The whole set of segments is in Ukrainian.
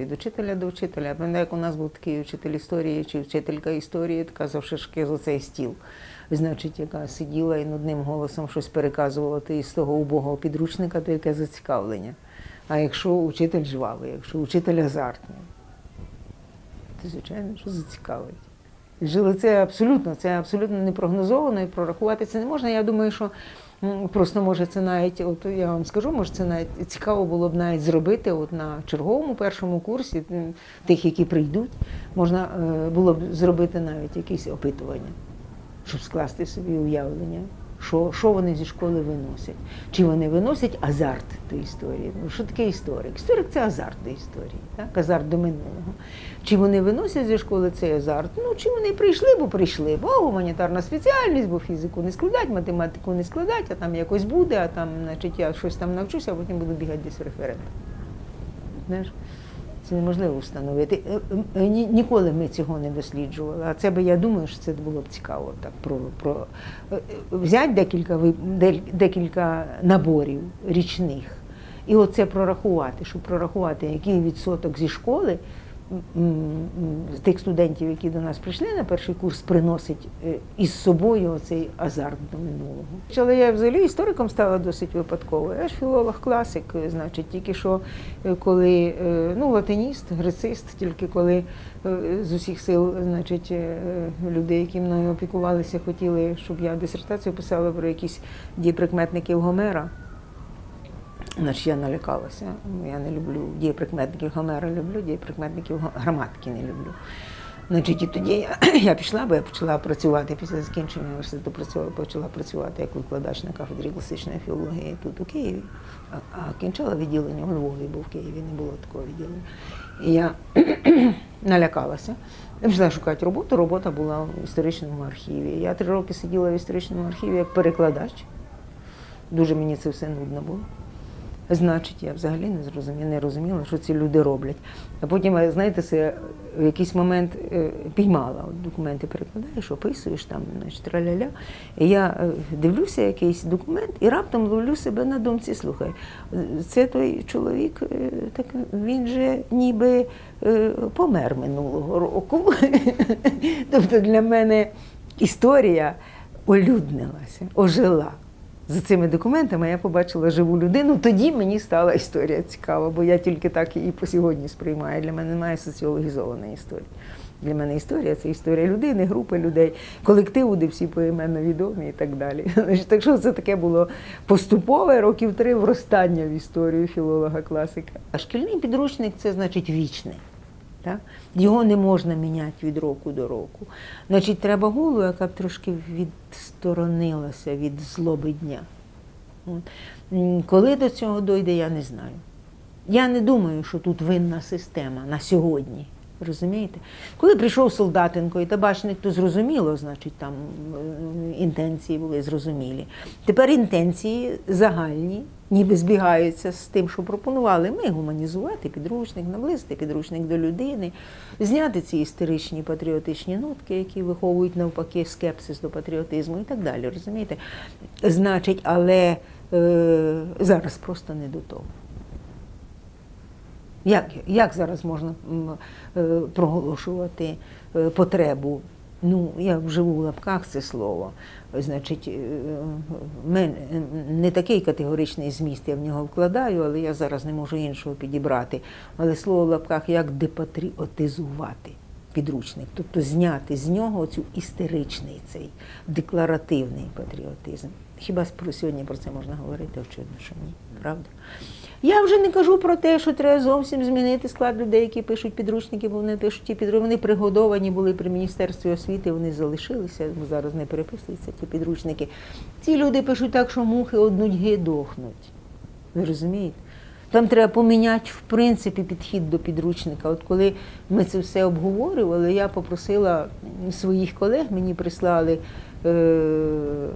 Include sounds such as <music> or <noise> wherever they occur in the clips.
від учителя до вчителя. Пам'ятаю, як у нас був такий вчитель історії чи вчителька історії, така завшишки за цей стіл. Значить, яка сиділа і нудним голосом щось переказувала ти із того убогого підручника, то яке зацікавлення. А якщо учитель жвавий, якщо учитель азартний, то звичайно, що зацікавить. Жили це абсолютно, це абсолютно не прогнозовано і прорахувати це не можна. Я думаю, що просто може це навіть, от я вам скажу, може це навіть цікаво було б навіть зробити от на черговому першому курсі тих, які прийдуть, можна е, було б зробити навіть якісь опитування, щоб скласти собі уявлення. Що, що вони зі школи виносять? Чи вони виносять азарт до історії? Ну, що таке історик? Історик це азарт до історії, так? азарт до минулого. Чи вони виносять зі школи цей азарт? Ну, чи вони прийшли, бо прийшли, бо гуманітарна спеціальність, бо фізику не складать, математику не складать, а там якось буде, а там, значить, я щось там навчуся, а потім буду бігати десь в референдум. Знаєш? Це неможливо встановити. Е, е, ні- Ніколи ми цього не досліджували. А це би я думаю, що це було б цікаво. Так про, про е, е, взяти декілька декілька наборів річних, і оце прорахувати, щоб прорахувати, який відсоток зі школи тих студентів, які до нас прийшли на перший курс, приносить е, із собою цей азарт до минулого. Але я взагалі істориком стала досить випадково. Я ж філолог класик, е, значить, тільки що е, коли ну, латиніст, грецист, тільки коли з усіх сил, значить, люди, які мною опікувалися, хотіли, щоб я дисертацію писала про якісь дієприкметників Гомера. Значить, я налякалася. Я не люблю дієприкметників Гомера, люблю дієприкметників граматики не люблю. Значить, і тоді я, <clears throat> я пішла, бо я почала працювати після закінчення університету, працювала, почала працювати як викладач на кафедрі класичної філології тут у Києві, а, а кінчала відділення у Львові, бо в Києві не було такого відділення. І я <clears throat> налякалася. Я пішла шукати роботу. Робота була в історичному архіві. Я три роки сиділа в історичному архіві як перекладач. Дуже мені це все нудно було. Значить, я взагалі не зрозуміла, не розуміла, що ці люди роблять. А потім, е, знаєте, це в якийсь момент е, піймала. Документи перекладаєш, описуєш там, значить, траля-ля. І я е, дивлюся якийсь документ і раптом ловлю себе на думці, слухай, е, це той чоловік, е, так він же ніби е, помер минулого року. <laughs> тобто для мене історія олюднилася, ожила. За цими документами я побачила живу людину. Тоді мені стала історія цікава, бо я тільки так її по сьогодні сприймаю. Для мене немає соціологізованої історії. Для мене історія це історія людини, групи людей, колективу, де всі поіменно відомі і так далі. <laughs> Так що це таке було поступове років три вростання в історію філолога класика. А шкільний підручник це значить вічний. Так? Його не можна міняти від року до року. Значить, треба голову, яка б трошки відсторонилася від злоби дня. Коли до цього дойде, я не знаю. Я не думаю, що тут винна система на сьогодні. Розумієте? Коли прийшов Солдатенко і табачник, то зрозуміло, значить, там е, інтенції були зрозумілі. Тепер інтенції загальні, ніби збігаються з тим, що пропонували ми гуманізувати підручник, наблизити підручник до людини, зняти ці істеричні патріотичні нотки, які виховують навпаки скепсис до патріотизму і так далі. Розумієте? Значить, але е, зараз просто не до того. Як, як зараз можна е, проголошувати е, потребу? Ну, я вживу в лапках це слово. Значить, е, не такий категоричний зміст я в нього вкладаю, але я зараз не можу іншого підібрати. Але слово в лапках як депатріотизувати підручник, тобто зняти з нього цю істеричний цей декларативний патріотизм. Хіба сьогодні про це можна говорити? Очевидно, що ні, правда? Я вже не кажу про те, що треба зовсім змінити склад людей, які пишуть підручники, бо вони пишуть ті підручники. Вони пригодовані були при міністерстві освіти, вони залишилися, зараз не переписуються ті підручники. Ці люди пишуть так, що мухи од нудьги дохнуть. Ви розумієте? Там треба поміняти в принципі підхід до підручника. От коли ми це все обговорювали, я попросила своїх колег, мені прислали е,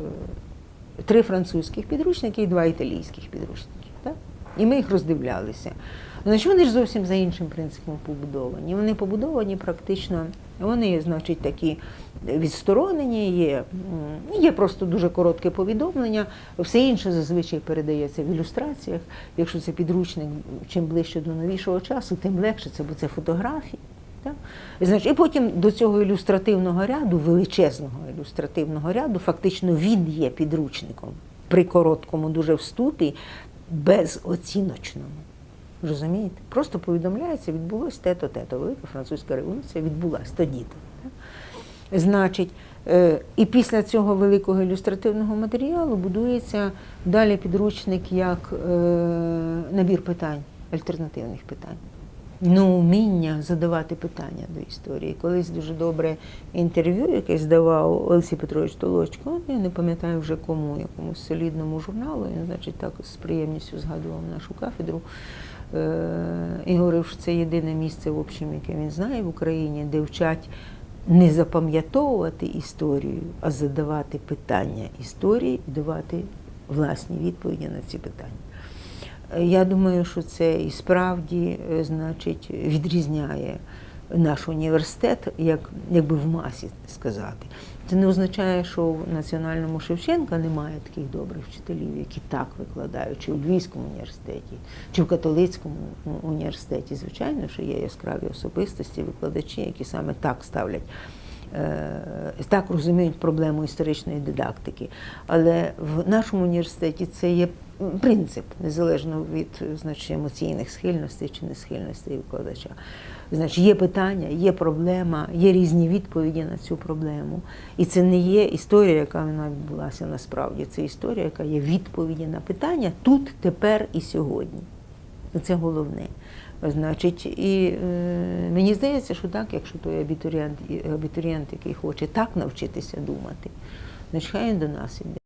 три французьких підручники і два італійських підручники. Так? І ми їх роздивлялися. Значить, вони ж зовсім за іншим принципом побудовані. Вони побудовані практично, вони, значить, такі відсторонені, є, є просто дуже коротке повідомлення. Все інше зазвичай передається в ілюстраціях. Якщо це підручник, чим ближче до новішого часу, тим легше це, бо це фотографії. І, значить, і потім до цього ілюстративного ряду, величезного ілюстративного ряду, фактично він є підручником при короткому дуже вступі, безоціночному. Розумієте? Просто повідомляється, відбулось те-то, те-то. Велика французька революція відбулась тоді-то. Значить, е, і після цього великого ілюстративного матеріалу будується далі підручник як е, набір питань, альтернативних питань. Ну, вміння задавати питання до історії. Колись дуже добре інтерв'ю якесь давав Олексій Петрович Толочко, я не пам'ятаю вже кому, якомусь солідному журналу. Він, значить, так з приємністю згадував нашу кафедру. Е, І говорив, що це єдине місце, в общем, яке він знає в Україні, де вчать не запам'ятовувати історію, а задавати питання історії і давати власні відповіді на ці питання. Е, Я думаю, що це і справді е, значить, відрізняє наш університет, як, якби в масі сказати. Це не означає, що в Національному Шевченка немає таких добрих вчителів, які так викладають, чи в Львівському університеті, чи в католицькому університеті. Звичайно, що є яскраві особистості, викладачі, які саме так ставлять е, так розуміють проблему історичної дидактики. Але в нашому університеті це є принцип, незалежно від значить, емоційних схильностей чи несхильностей викладача. Значить, є питання, є проблема, є різні відповіді на цю проблему. І це не є історія, яка вона відбулася насправді. Це історія, яка є відповіді на питання тут, тепер і сьогодні. Це головне. Значить, і е, мені здається, що так, якщо той абітурієнт, абітурієнт, який хоче так навчитися думати, значить хай він до нас іде.